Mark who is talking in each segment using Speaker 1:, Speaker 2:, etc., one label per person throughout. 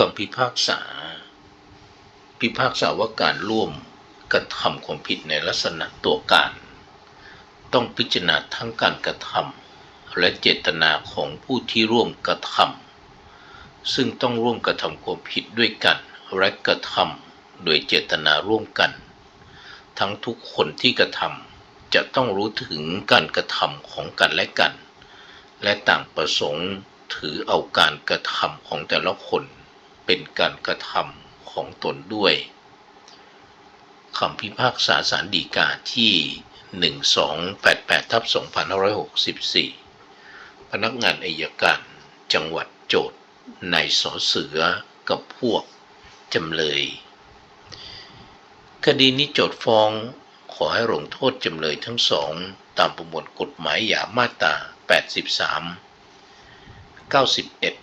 Speaker 1: คำพิพากษา พิพากษาว่าการร่วมกระทำความผิดในลักษณะตัวการ ต้องพิจารณาทั้งการกระทำและเจตนาของผู้ที่ร่วมกระทำซึ่งต้องร่วมกระทำความผิดด้วยกันและกระทำโดยเจตนาร่วมกัน ทั้งทุกคนที่กระทำจะต้องรู้ถึงการกระทำของกันและกัน และต่างประสงค์ถือเอาการกระทำของแต่ละคน เป็นการกระทำของตนด้วยคำพิพากษาสารดีกาที่ 1288ทับ2564 พนักงานอายการจังหวัดโจทย์นายสอเสือกับพวกจำเลย คดีนี้โจทย์ฟ้องขอให้ลงโทษจำเลยทั้งสอง ตามประมวลกฎหมายหยามาตรา 83 91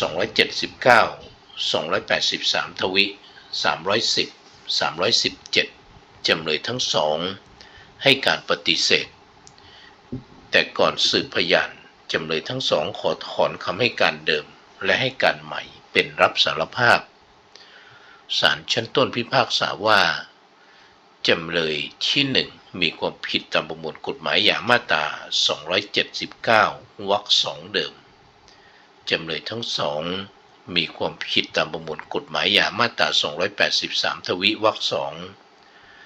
Speaker 1: 279 283 ทวิ 310 317 จำเลยทั้งสองให้การปฏิเสธ แต่ก่อนสืบพยานจำเลยทั้งสองขอถอนคำให้การเดิมและให้การใหม่เป็นรับสารภาพศาลชั้นต้นพิพากษาว่า จำเลยที่หนึ่งมีความผิดตามประมวลกฎหมายอย่างมาตรา 279 วรรคสองเดิม จำเลยทั้งสอง มีความผิดตามประมวลกฎหมายยามาตรา 283 ทวิวรรคสอง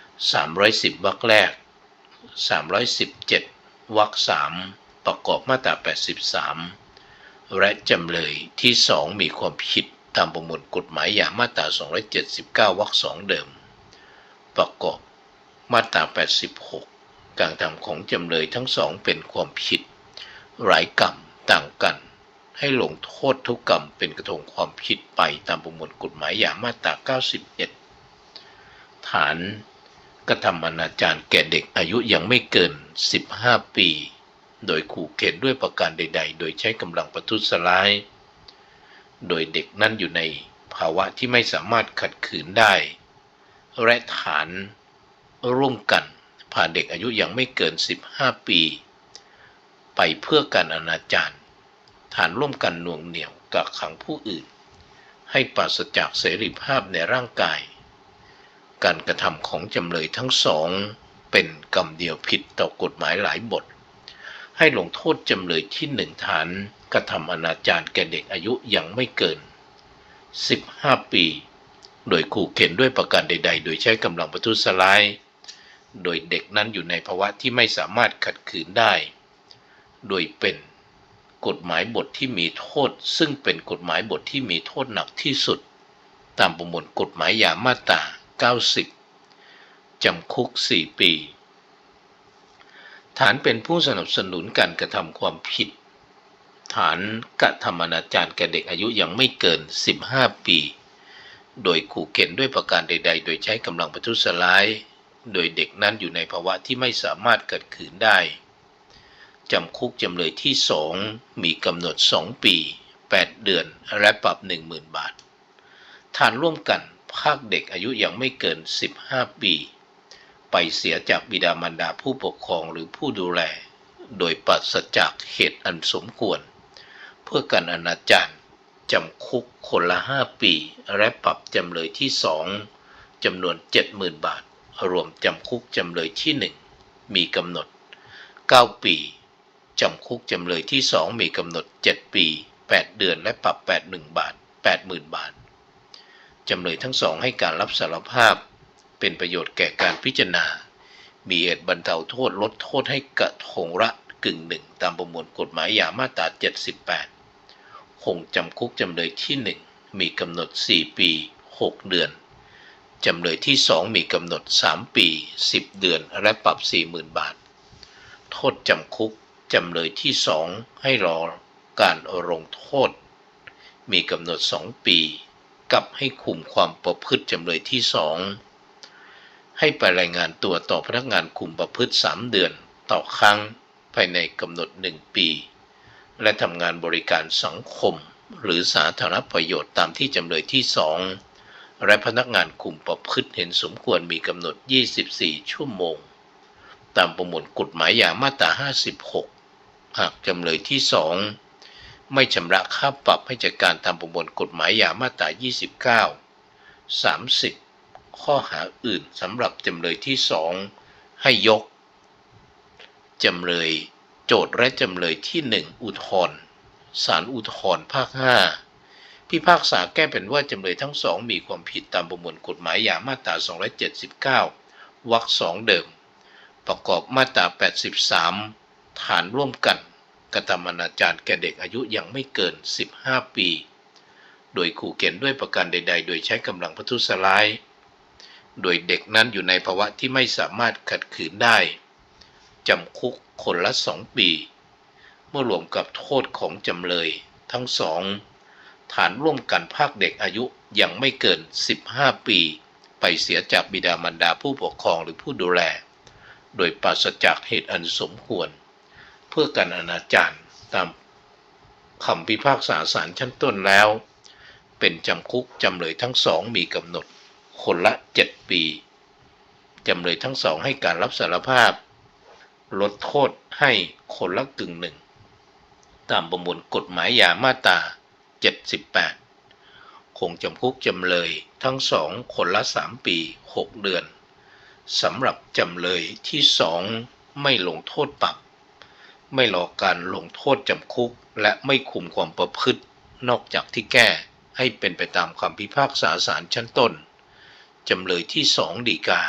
Speaker 1: 310วรรคแรก 317วรรคสามประกอบมาตรา 83 และจำเลยที่สองมีความผิดตามประมวลกฎหมายยามาตรา 279วรรคสองเดิม ประกอบมาตรา 86 การทำของจำเลยทั้งสองเป็นความผิดหลายกรรมต่างกัน ให้ลงโทษทุกกรรมเป็นกระทงความผิดไปตามประมวลกฎหมายอย่างมาตรา 91 ฐานกระทำอนาจารแก่เด็กอายุยังไม่เกิน 15 ปี โดยขู่เข็นด้วยประการใด ๆ โดยใช้กำลังประทุษร้าย โดยเด็กนั้นอยู่ในภาวะที่ไม่สามารถขัดขืนได้ และฐานร่วมกันพาเด็กอายุยังไม่เกิน 15 ปี ไปเพื่อการอนาจาร ฐานร่วมกันหน่วงเหนี่ยวกักขังผู้อื่น ให้ปราศจากเสรีภาพในร่างกาย การกระทำของจำเลยทั้งสองเป็นกรรมเดียวผิดต่อกฎหมายหลายบท ให้ลงโทษจำเลยที่หนึ่งฐานกระทำอนาจารแก่เด็กอายุยังไม่เกิน 15 ปี โดยขู่เข็นด้วยประการใด ๆ โดยใช้กำลังประทุษร้าย โดยเด็กนั้นอยู่ในภาวะที่ไม่สามารถขัดขืนได้ โดยเป็น กฎหมายบทที่มีโทษ ซึ่งเป็นกฎหมายบทที่มีโทษหนักที่สุด ตามประมวลกฎหมายยามาตรา90 จำคุก 4 ปี ฐานเป็นผู้สนับสนุนการกระทำความผิด ฐานกระทำอนาจารแก่เด็กอายุยังไม่เกิน 15 ปี โดยขู่เข็นด้วยประการใด ๆ โดยใช้กำลังประทุษร้าย โดยเด็กนั้นอยู่ในภาวะที่ไม่สามารถเกัดขืนได้ จำคุกจำเลยที่สองมีกำหนด 2 ปี 8 เดือน และปรับ 10,000 บาท ฐานร่วมกันภาคเด็กอายุยังไม่เกิน 15 ปี ไปเสียจากบิดามารดาผู้ปกครองหรือผู้ดูแล โดยปราศจากเหตุอันสมควร เพื่อการอนาจารจำคุกคนละ 5 ปี และปรับจำเลยที่สองจำนวน 70,000 บาท รวมจำคุกจำเลยที่ 1 มีกำหนด 9 ปี จำคุกจำเลยที่สองมีกำหนด 7 ปี 8 เดือนและปรับ 81 บาท 80,000 บาท จำเลยทั้งสองให้การรับสารภาพ เป็นประโยชน์แก่การพิจารณา มีเหตุบรรเทาโทษลดโทษให้กระทงละกึ่งหนึ่งตามประมวลกฎหมายยามาตรา 78 คงจำคุกจำเลยที่ 1 มีกำหนด 4 ปี 6 เดือน จำเลยที่สองมีกำหนด 3 ปี 10 เดือนและปรับ 40,000 บาท โทษจำคุก จำเลยที่สองให้รอการลงโทษ มีกำหนดสองปี กับให้คุมความประพฤติจำเลยที่สองให้ไปรายงานตัวต่อพนักงานคุมประพฤติสามเดือนต่อครั้งภายในกำหนดหนึ่งปี และทำงานบริการสังคม หรือสาธารณประโยชน์ตามที่จำเลยที่สองและพนักงานคุมประพฤติเห็นสมควรมีกำหนด 24 ชั่วโมง ตามประมวลกฎหมายยามาตรา 56 หากจำเลยที่สองไม่ชำระค่าปรับให้จัดการตามประมวลกฎหมายยามาตรา29 30 ข้อหาอื่นสำหรับจำเลยที่2ให้ยก จำเลยโจทย์และจำเลยที่1อุทธรณ์ศาลอุทธรณ์ภาค 5 พิพากษาแก้เป็นว่าจำเลยทั้งสองมีความผิดตามประมวลกฎหมายยามาตรา279วรรคสองเดิม ประกอบมาตรา 83 ฐานร่วมกันกระทำอนาจารแก่เด็กอายุยังไม่เกิน 15 ปี โดยขู่เข็นด้วยประการใด ๆ โดยใช้กำลังประทุษร้าย โดยเด็กนั้นอยู่ในภาวะที่ไม่สามารถขัดขืนได้จำคุกคนละสองปี เมื่อรวมกับโทษของจำเลย ทั้งสองฐานร่วมกันภาคเด็กอายุยังไม่เกิน 15 ปี ไปเสียจากบิดามารดาผู้ปกครองหรือผู้ดูแล โดยปราศจากเหตุอันสมควร พื่อการอนาจารตามคำพิพากษาศาลชั้นต้นแล้ว เป็นจำคุกจำเลยทั้งสองมีกำหนด คนละ 7 ปีจำเลยทั้งสองให้การรับสารภาพ ลดโทษให้คนละกึ่งหนึ่ง ตามประมวลกฎหมายยามาตรา 78 คงจำคุกจำเลยทั้งสองคนละ 3 ปี 6 เดือนสำหรับจำเลยที่สองไม่ลงโทษปรับ ไม่รอการลงโทษจำคุก และไม่คุมความประพฤติ นอกจากที่แก้ให้เป็นไปตามคำพิพากษาศาลชั้นต้น จำเลยที่สองดีกา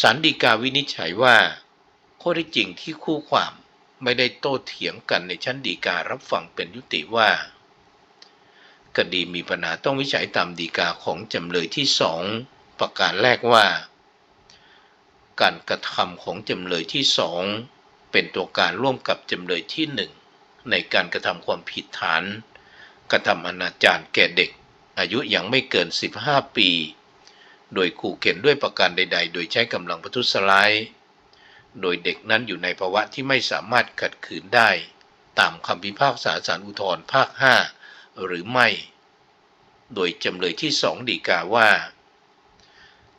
Speaker 1: ศาลฎีกาวินิจฉัยว่า ข้อท็จจริงที่คู่ความไม่ได้โต้เถียงกันในชั้นฎีการับฟังเป็นยุติว่า คดีมีปัญหาต้องวิจัยตามฎีกาของจำเลยที่สองประการแรกว่า การกระทำของจำเลยที่สอง เป็นตัวการร่วมกับจำเลยที่หนึ่งในการกระทำความผิดฐาน กระทำอนาจารแก่เด็ก อายุยังไม่เกิน 15 ปี โดยขู่เข็นด้วยประการใด ๆ โดยใช้กำลังประทุษร้าย โดยเด็กนั้นอยู่ในภาวะที่ไม่สามารถขัดขืนได้ ตามคำพิพากษาศาลอุทธรภาค 5 หรือไม่ โดยจำเลยที่สองดีกาว่า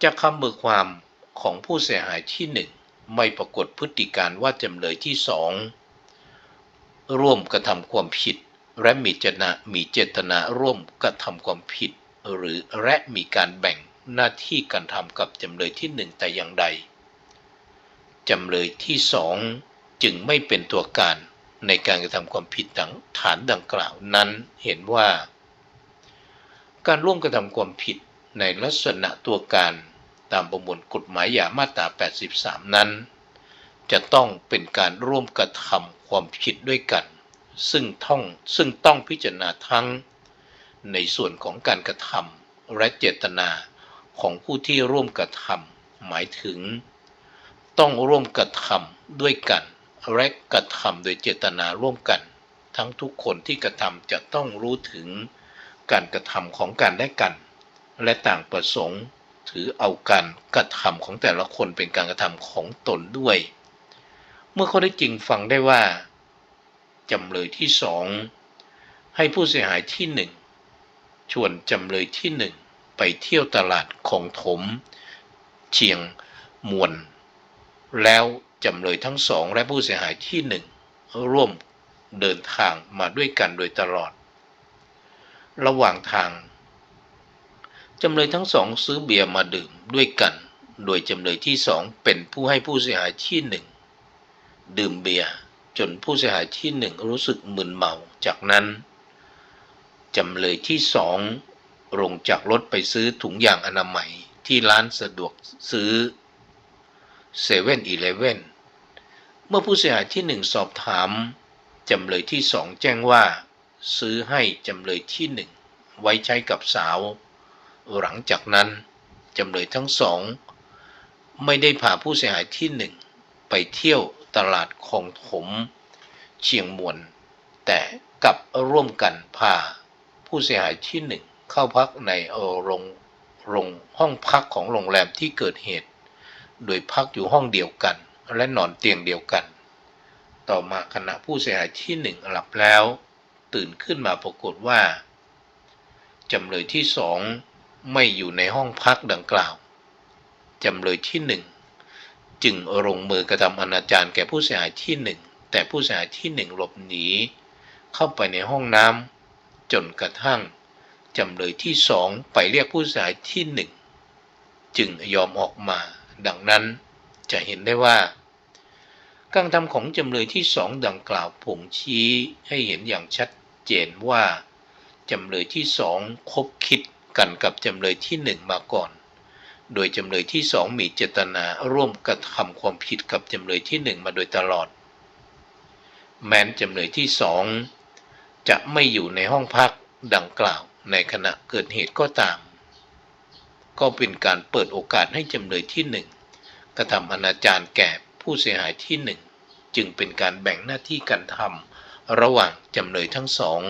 Speaker 1: จากคำเบิกความของผู้เสียหายที่หนึ่ง ไม่ปรากฏพฤติการว่าจำเลยที่สองร่วมกระทำความผิด และมีเจตนามีเจตนาร่วมกระทำความผิด หรือและมีการแบ่งหน้าที่การทำกับจำเลยที่หนึ่งแต่อย่างใดจำเลยที่สองจึงไม่เป็นตัวการในการกระทำความผิดดังฐานดังกล่าวนั้นเห็นว่า การร่วมกระทำความผิดในลักษณะตัวการ ตามประมวลกฎหมายยามาตรา 83 นั้น จะต้องเป็นการร่วมกระทำความผิดด้วยกัน ซึ่งต้องซึ่งต้องพิจารณาทั้ง ในส่วนของการกระทำและเจตนาของผู้ที่ร่วมกระทำหมายถึง ต้องร่วมกระทำด้วยกันและกระทำโดยเจตนาร่วมกัน ทั้งทุกคนที่กระทำจะต้องรู้ถึงการกระทำของกันและกัน และต่างประสงค์ ถือเอาการกระทำของแต่ละคนเป็นการกระทำของตนด้วย เมื่อเขาได้จริงฟังได้ว่าจำเลยที่สองให้ผู้เสียหายที่หนึ่งชวนจำเลยที่หนึ่งไปเที่ยวตลาดของถม เชียง มวนแล้วจำเลยทั้งสองและผู้เสียหายที่หนึ่งร่วมเดินทางมาด้วยกันโดยตลอด ระหว่างทาง จำเลยทั้งสองซื้อเบียร์มาดื่มด้วยกัน โดยจำเลยที่สองเป็นผู้ให้ผู้เสียหายที่หนึ่งดื่มเบียร์จนผู้เสียหายที่หนึ่งรู้สึกมึนเมา จากนั้น จำเลยที่สองลงจากรถไปซื้อถุงยางอนามัยที่ร้านสะดวกซื้อเซเว่นอีเลฟเว่นเมื่อผู้เสียหายที่หนึ่งสอบถาม จำเลยที่สองแจ้งว่า ซื้อให้จำเลยที่หนึ่งไว้ใช้กับสาว หลังจากนั้นจำเลยทั้งสอง ไม่ได้พาผู้เสียหายที่หนึ่งไปเที่ยวตลาดคองถมเชียงมวนแต่กลับร่วมกันพาผู้เสียหายที่หนึ่งเข้าพักในโรงโรงห้องพักของโรงแรมที่เกิดเหตุ โดยพักอยู่ห้องเดียวกัน และนอนเตียงเดียวกัน ต่อมาขณะผู้เสียหายที่หนึ่งหลับแล้ว ตื่นขึ้นมาปรากฏว่าจำเลยที่สอง ไม่อยู่ในห้องพักดังกล่าว จำเลยที่หนึ่งจึงลงมือกระทำอนาจารแก่ผู้เสียหายที่หนึ่งแต่ผู้เสียหายที่หนึ่งหลบหนี เข้าไปในห้องน้ำจนกระทั่งจำเลยที่สองไปเรียกผู้เสียหายที่หนึ่งจึงยอมออกมา ดังนั้นจะเห็นได้ว่าการทำของจำเลยที่สองดังกล่าวผงชี้ให้เห็นอย่างชัดเจนว่าจำเลยที่สองคบคิด กันกับจำเลยที่หนึ่งมาก่อน โดยจำเลยที่สองมีเจตนาร่วมกระทำความผิดกับจำเลยที่หนึ่งมาโดยตลอด แม้นจำเลยที่สองจะไม่อยู่ในห้องพักดังกล่าวในขณะเกิดเหตุก็ตาม ก็เป็นการเปิดโอกาสให้จำเลยที่หนึ่งกระทำอนาจารแก่ผู้เสียหายที่หนึ่งจึงเป็นการแบ่งหน้าที่การทำระหว่างจำเลยทั้งสอง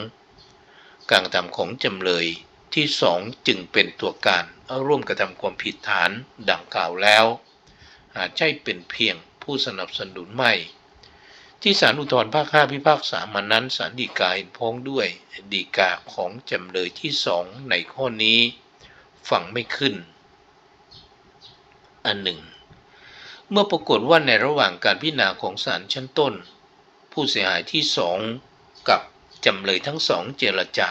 Speaker 1: การทำของจำเลย ที่สองจึงเป็นตัวการร่วมกระทำความผิดฐานดังกล่าวแล้วหากใช่เป็นเพียงผู้สนับสนุนไม่ ที่ศาลอุทธรภาค5พิพากษามานั้นศาลฎีกาเห็นพ้องด้วยฎีกาของจำเลยที่สองในข้อนี้ฟังไม่ขึ้น อันหนึ่ง เมื่อปรากฏว่าในระหว่างการพิจารณาของศาลชั้นต้น ผู้เสียหายที่สองกับจำเลยทั้งสองเจรจา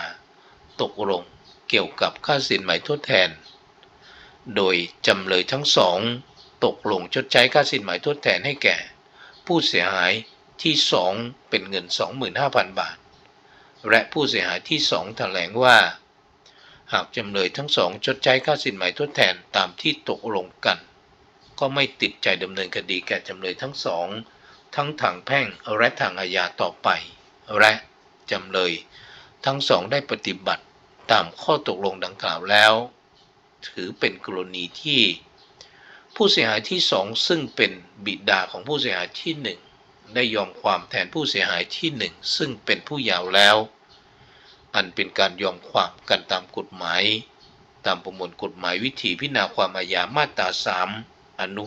Speaker 1: ตกลง เกี่ยวกับค่าสินไหมทดแทน โดยจำเลยทั้งสอง ตกลงชดใช้ค่าสินไหมทดแทนให้แก่ ผู้เสียหายที่สองเป็นเงิน 25,000 บาท และผู้เสียหายที่สองแถลงว่า หากจำเลยทั้งสองชดใช้ค่าสินไหมทดแทนตามที่ตกลงกัน ก็ไม่ติดใจดำเนินคดีแก่จำเลยทั้งสอง ทั้งทางแพ่งและทางอาญาต่อไป และจำเลยทั้งสองได้ปฏิบัติ ตามข้อตกลงดังกล่าวแล้ว ถือเป็นกรณีที่ ผู้เสียหายที่สองซึ่งเป็นบิดาของผู้เสียหายที่หนึ่งได้ยอมความแทนผู้เสียหายที่หนึ่งซึ่งเป็นผู้ยาวแล้ว อันเป็นการยอมความกันตามกฎหมาย ตามประมวลกฎหมายวิธีพิจารณาความอาญามาตรา3อนุ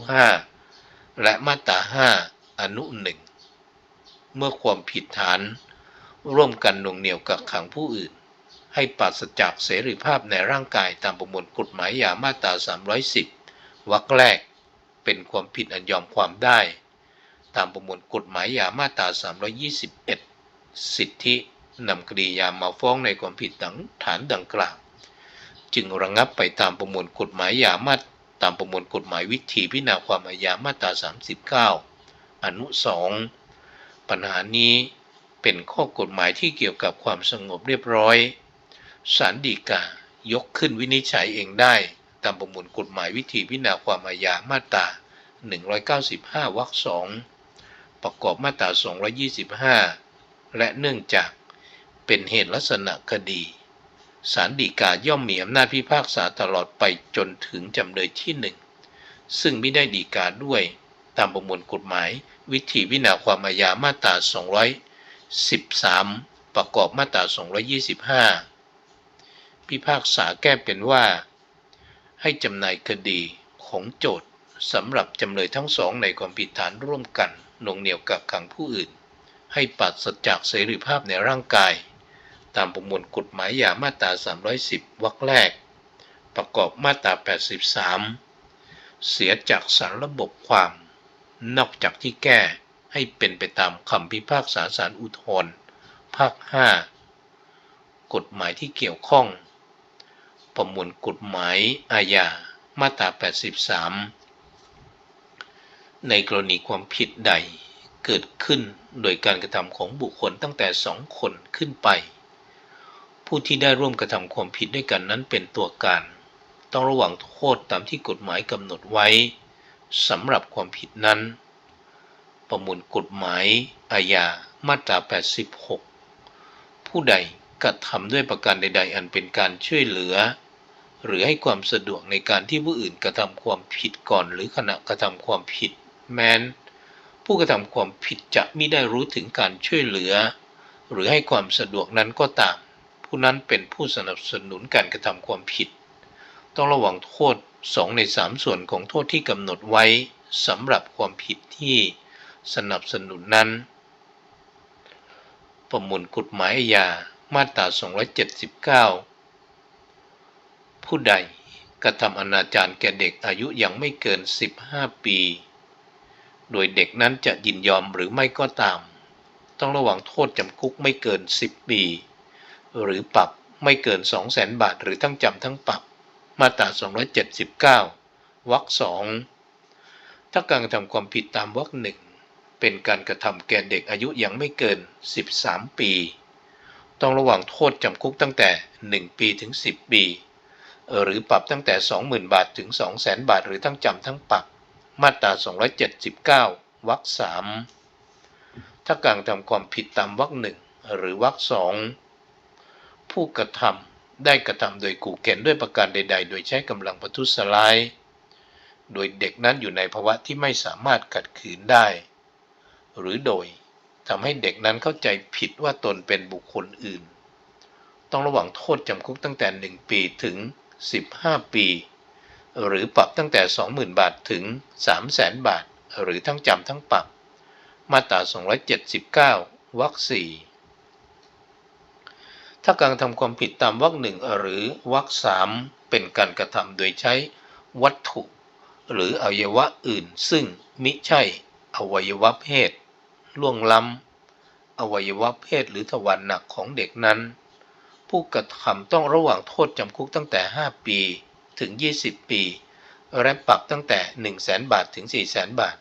Speaker 1: 5และมาตรา5อนุ1เมื่อความผิดฐาน ร่วมกันหน่วงเหนี่ยวกักขังผู้อื่น ให้ปราศจากเสรีภาพในร่างกายตามประมวลกฎหมายยามาตรา 310 วรรคแรก เป็นความผิดอันยอมความได้ ตามประมวลกฎหมายยามาตรา 321 สิทธินำคดียามาฟ้องในความผิดดังฐานดังกล่าว จึงระงับไปตามประมวลกฎหมายยามาตามประมวลกฎหมายวิธีพิจารณาความอาญามาตรา 39 อนุ 2 ปัญหานี้เป็นข้อกฎหมายที่เกี่ยวกับความสงบเรียบร้อย ศาลฎีกายกขึ้นวินิจฉัยเองได้ ตามประมวลกฎหมายวิธีพิจารณาความอาญามาตรา 195 วรรคสองประกอบมาตรา 225 และเนื่องจากเป็นเหตุลักษณะคดีศาลฎีกาย่อมมีอำนาจพิพากษาตลอดไปจนถึงจำเลยที่หนึ่งซึ่งไม่ได้ฎีกาด้วยตามประมวลกฎหมาย วิธีวินาความอาญามาตรา 213 ประกอบมาตรา 225 พิพากษาแก้เป็นว่า ให้จำนายคดีของโจทย์สำหรับจำเลยทั้งสองในความผิดฐานร่วมกันหน่วงเหนี่ยวกักขังผู้อื่น ให้ปราศจากเสรีภาพในร่างกาย ตามประมวลกฎหมายยามาตรา 310 วรรคแรก ประกอบมาตรา 83 เสียจากสารระบบความ นอกจากที่แก้ให้เป็นไปตามคำพิพากษาศาลอุทธรภาค 5 กฎหมายที่เกี่ยวข้อง ประมวลกฎหมายอาญามาตรา 83 ในกรณีความผิดใดเกิดขึ้นโดยการกระทำของบุคคลตั้งแต่สองคนขึ้นไป ผู้ที่ได้ร่วมกระทำความผิดด้วยกันนั้นเป็นตัวการ ต้องระวังโทษตามที่กฎหมายกำหนดไว้สำหรับความผิดนั้น ประมวลกฎหมายอาญามาตรา 86 ผู้ใดกระทำด้วยประการใด ๆ อันเป็นการช่วยเหลือ หรือให้ความสะดวกในการที่ผู้อื่นกระทำความผิดก่อน หรือขณะกระทำความผิด แม้น ผู้กระทำความผิดจะไม่ได้รู้ถึงการช่วยเหลือ หรือให้ความสะดวกนั้นก็ตาม ผู้นั้นเป็นผู้สนับสนุนการกระทำความผิด ต้องระวังโทษสองในสามส่วนของโทษที่กำหนดไว้สำหรับความผิดที่สนับสนุนนั้น ประมวลกฎหมายอาญามาตรา 279 ผู้ใดกระทำอนาจารแก่เด็กอายุยังไม่เกิน 15 ปี โดยเด็กนั้นจะยินยอมหรือไม่ก็ตาม ต้องระวังโทษจำคุกไม่เกิน 10 ปี หรือปรับไม่เกิน 2 0 0 0 0 0บาท หรือทั้งจำทั้งปรับ มาตรา 279 วรรคสองถ้าการกระทำความผิดตามวรรคหนึ่งเป็นการกระทำแก่เด็กอายุยังไม่เกิน 13 ปี ต้องระวังโทษจำคุกตั้งแต่ 1 ปีถึง 10 ปี หรือปรับตั้งแต่ 20,000 บาทถึง 200,000 บาท หรือทั้งจำทั้งปรับ มาตรา 279 วรรคสามถ้าการทำความผิดตามวรรคหนึ่งหรือวรรคสองผู้กระทำได้กระทำโดยกูเข็นด้วยประการใด ๆ โดยใช้กำลังประทุษร้าย โดยเด็กนั้นอยู่ในภาวะที่ไม่สามารถขัดขืนได้ หรือโดยทำให้เด็กนั้นเข้าใจผิดว่าตนเป็นบุคคลอื่น ต้องระว่างโทษจำคุกตั้งแต่ 1 ปีถึง 15 ปี หรือปรับตั้งแต่ 20,000 บาทถึง 300,000 บาท หรือทั้งจำทั้งปรับ มาตรา 279 วรรคสี่ถ้าการทำความผิดตามวรรคหนึ่งหรือวรรคสามเป็นการกระทำโดยใช้วัตถุ หรืออวัยวะอื่นซึ่งมิใช่อวัยวะเพศล่วงล้ำอวัยวะเพศหรือทวารหนักของเด็กนั้น ผู้กระทำต้องระหว่างโทษจำคุกตั้งแต่ 5 ปีถึง 20 ปี และปรับตั้งแต่ 1 0 0 0 0แบาทถึง 4 0 0 0 0 0 บาท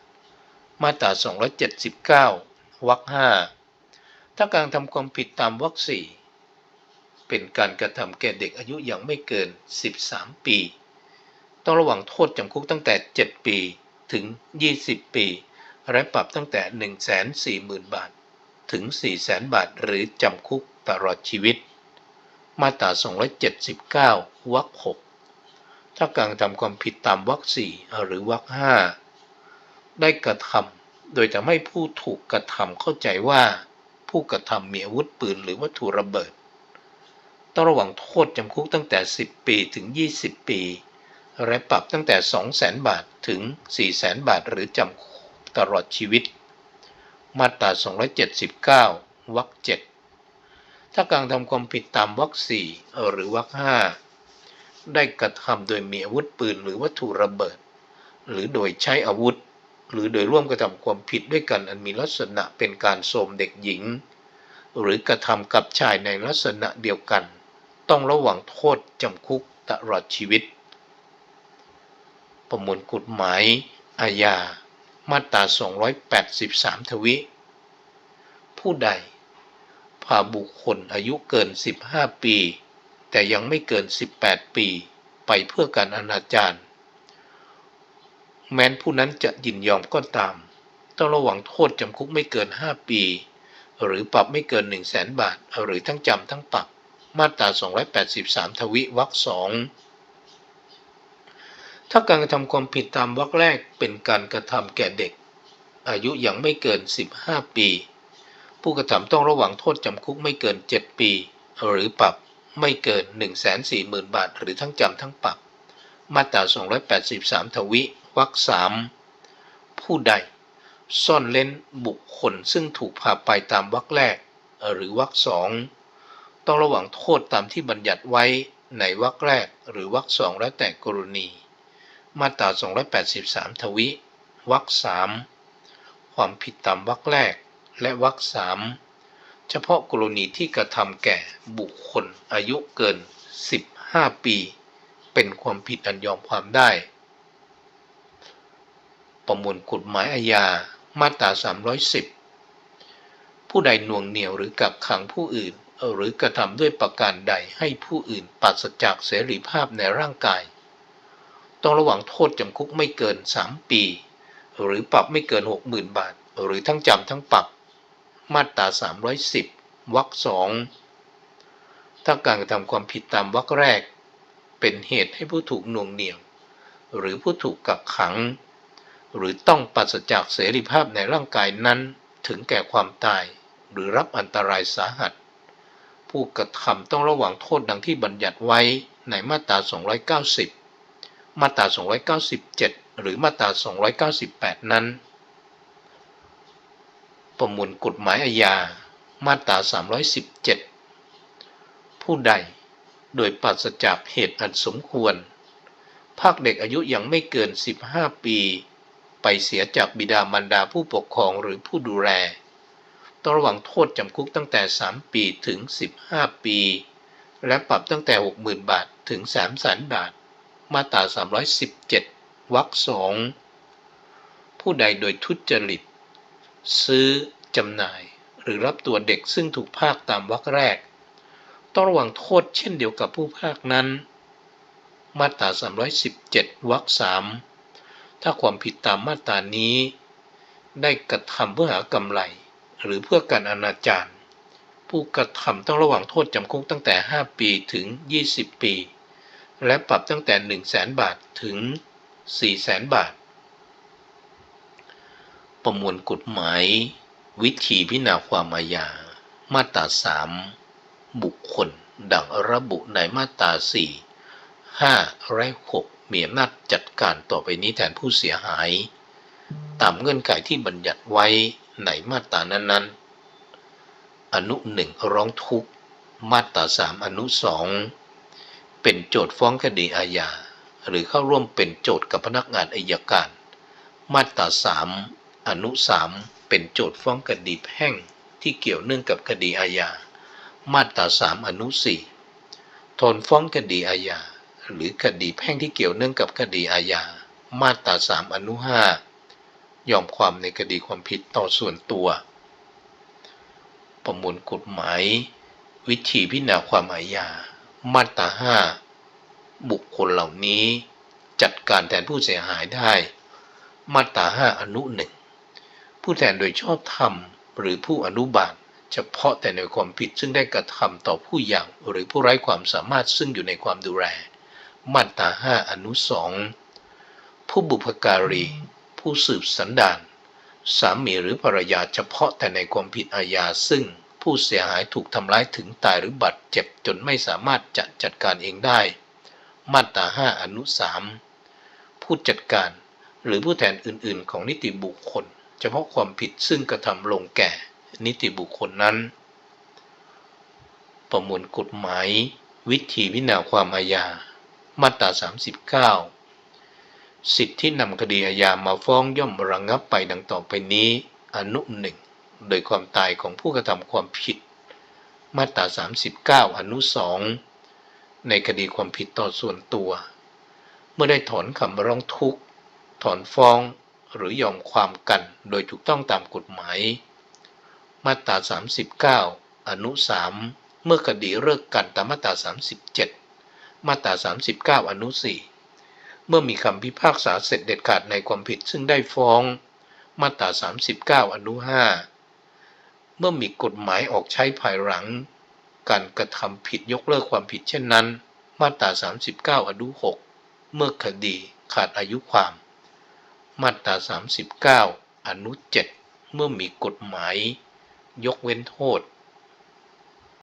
Speaker 1: มาตรา 279 วรรค 5 ถ้าการทำความผิดตามวรรค 4 เป็นการกระทำแก่เด็กอายุยังไม่เกิน 13 ปี ต้องระวังโทษจำคุกตั้งแต่ 7 ปีถึง 20 ปี และปรับตั้งแต่ 140,000 บาท ถึง 400,000 บาท หรือจำคุกตลอดชีวิต มาตรา279วรรค6ถ้าการทำความผิดตามวรรค4หรือวรรค5ได้กระทำโดยทำให้ผู้ถูกกระทำเข้าใจว่า ผู้กระทำมีอาวุธปืนหรือวัตถุระเบิด ต้องระวังโทษจำคุกตั้งแต่ 10 ปีถึง 20 ปี และปรับตั้งแต่ 200,000 บาทถึง 400,000 บาท หรือจำตลอดชีวิต มาตรา 279วรรค7 ถ้าการทำความผิดตามวรรค4หรือวรรค5ได้กระทำโดยมีอาวุธปืนหรือวัตถุระเบิด หรือโดยใช้อาวุธ หรือโดยร่วมกระทำความผิดด้วยกันอันมีลักษณะเป็นการโสมเด็กหญิง หรือกระทำกับชายในลักษณะเดียวกัน ต้องระวังโทษจำคุกตลอดชีวิต ประมวลกฎหมายอาญามาตรา 283 ทวิ ผู้ใด พาบุคคลอายุเกิน 15 ปี แต่ยังไม่เกิน 18 ปีไปเพื่อการอนาจารแม้นผู้นั้นจะยินยอมก็ตาม ต้องระวังโทษจำคุกไม่เกิน 5 ปี หรือปรับไม่เกิน 1 0 0 0 0แบาท หรือทั้งจำทั้งปรับ มาตรา 283 ทวิวรรคสองถ้าการกระทำความผิดตามวรรคแรกเป็นการกระทำแก่เด็ก อายุยังไม่เกิน 15 ปี ผู้กระทำต้องระวังโทษจำคุกไม่เกิน 7 ปี หรือปรับไม่เกิน 140,000 บาท หรือทั้งจำทั้งปรับ มาตรา 283 ทวิวรรคสามผู้ใด ซ่อนเล้นบุคคลซึ่งถูกพาไปตามวรรคแรก หรือวรรคสองต้องระวังโทษตามที่บัญญัติไว้ในวรรคแรก หรือวรรคสองแล้วแต่กรณี มาตรา 283 ทวิวรรคสามความผิดตามวรรคแรก และวรรคสามเฉพาะกรณีที่กระทำแก่บุคคลอายุเกิน 15 ปี เป็นความผิดอันยอมความได้ ประมวลกฎหมายอาญามาตรา 310 ผู้ใดหน่วงเหนี่ยวหรือกักขังผู้อื่น หรือกระทำด้วยประการใดให้ผู้อื่นปราศจากเสรีภาพในร่างกาย ต้องระวังโทษจำคุกไม่เกิน 3 ปี หรือปรับไม่เกิน 60,000 บาท หรือทั้งจำทั้งปรับ มาตรา 310วรรคสองถ้าการกระทำความผิดตามวรรคแรก เป็นเหตุให้ผู้ถูกหน่วงเหนี่ยว หรือผู้ถูกกักขัง หรือต้องปราศจากเสรีภาพในร่างกายนั้นถึงแก่ความตายหรือรับอันตรายสาหัส ผู้กระทำต้องระวังโทษดังที่บัญญัติไว้ในมาตรา 290 มาตรา 297 หรือมาตรา 298 นั้น ประมวลกฎหมายอาญามาตรา 317 ผู้ใดโดยปราศจากเหตุอันสมควร ภาคเด็กอายุยังไม่เกิน 15 ปี ไปเสียจากบิดามารดาผู้ปกครองหรือผู้ดูแล ต้องระวังโทษจำคุกตั้งแต่ 3 ปีถึง 15 ปี และปรับตั้งแต่ 60,000 บาทถึง3 0 0 0 0 0บาท มาตรา 317 วรรคสองผู้ใดโดยทุจริต ซื้อจำหน่าย หรือรับตัวเด็กซึ่งถูกภาคตามวรรคแรก ต้องระวังโทษเช่นเดียวกับผู้ภาคนั้น มาตรา 317 วรรคสามถ้าความผิดตามมาตรานี้ ได้กระทำเพื่อหากำไร หรือเพื่อการอนาจารผู้กระทำต้องระวังโทษจำคุกตั้งแต่ 5 ปีถึง 20 ปี และปรับตั้งแต่ 1 0 0 0 0แบาทถึง 4 0 0 0 0 0 บาท ประมวลกฎหมาย วิธีพิจารณาความอาญา มาตรา3บุคคล ดังระบุในมาตรา4 5และ6มีอำนาจจัดการต่อไปนี้แทนผู้เสียหาย ตามเงื่อนไขที่บัญญัติไว้ในมาตรานั้นๆ อนุหนึ่งร้องทุกข์มาตราสามอนุสองเป็นโจทย์ฟ้องคดีอาญาหรือเข้าร่วมเป็นโจทย์กับพนักงานอายการ มาตราสาม อนุสามเป็นโจทย์ฟ้องคดีแพ่งที่เกี่ยวเนื่องกับคดีอาญา มาตราสามอนุสี่ทนฟ้องคดีอาญา หรือคดีแพ่งที่เกี่ยวเนื่องกับคดีอาญา มาตราสามอนุห้ายอมความในคดีความผิดต่อส่วนตัว ประมวลกฎหมาย วิธีพิจารณาความอาญา มาตราห้าบุคคลเหล่านี้ จัดการแทนผู้เสียหายได้ มาตราห้าอนุหนึ่ง ผู้แทนโดยชอบธรรม หรือผู้อนุบาล เฉพาะแต่ในความผิดซึ่งได้กระทำต่อผู้เยาว์หรือผู้ไร้ความสามารถซึ่งอยู่ในความดูแลมาตราห้าอนุสองผู้บุพการี ผู้สืบสันดานสามีหรือภรรยาเฉพาะแต่ในความผิดอาญาซึ่งผู้เสียหายถูกทำร้ายถึงตายหรือบาดเจ็บจนไม่สามารถจะจัดการเองได้ มาตราห้าอนุสามผู้จัดการหรือผู้แทนอื่นๆ ของนิติบุคคล เฉพาะความผิดซึ่งกระทำลงแก่นิติบุคคลนั้น ประมวลกฎหมาย วิธีวินาความอาญา มาตรา 39 สิทธิที่นำคดีอาญามาฟ้องย่อมระงงับไปดังต่อไปนี้ อนุหนึ่งโดยความตายของผู้กระทำความผิด มาตรา 39 อนุสองในคดีความผิดต่อส่วนตัว เมื่อได้ถอนคำร้องทุกข์ ถอนฟ้อง หรือยอมความกันโดยถูกต้องตามกฎหมาย มาตรา 39 อนุ 3 เมื่อคดีเลิกกันตามมาตรา 37 มาตรา 39 อนุ 4 เมื่อมีคำพิพากษาเสร็จเด็ดขาดในความผิดซึ่งได้ฟ้อง มาตรา 39 อนุ 5 เมื่อมีกฎหมายออกใช้ภายหลัง การกระทำผิดยกเลิกความผิดเช่นนั้น มาตรา 39 อนุ 6 เมื่อคดีขาดอายุความ มาตรา 39 อนุ 7 เมื่อมีกฎหมาย ยกเว้นโทษ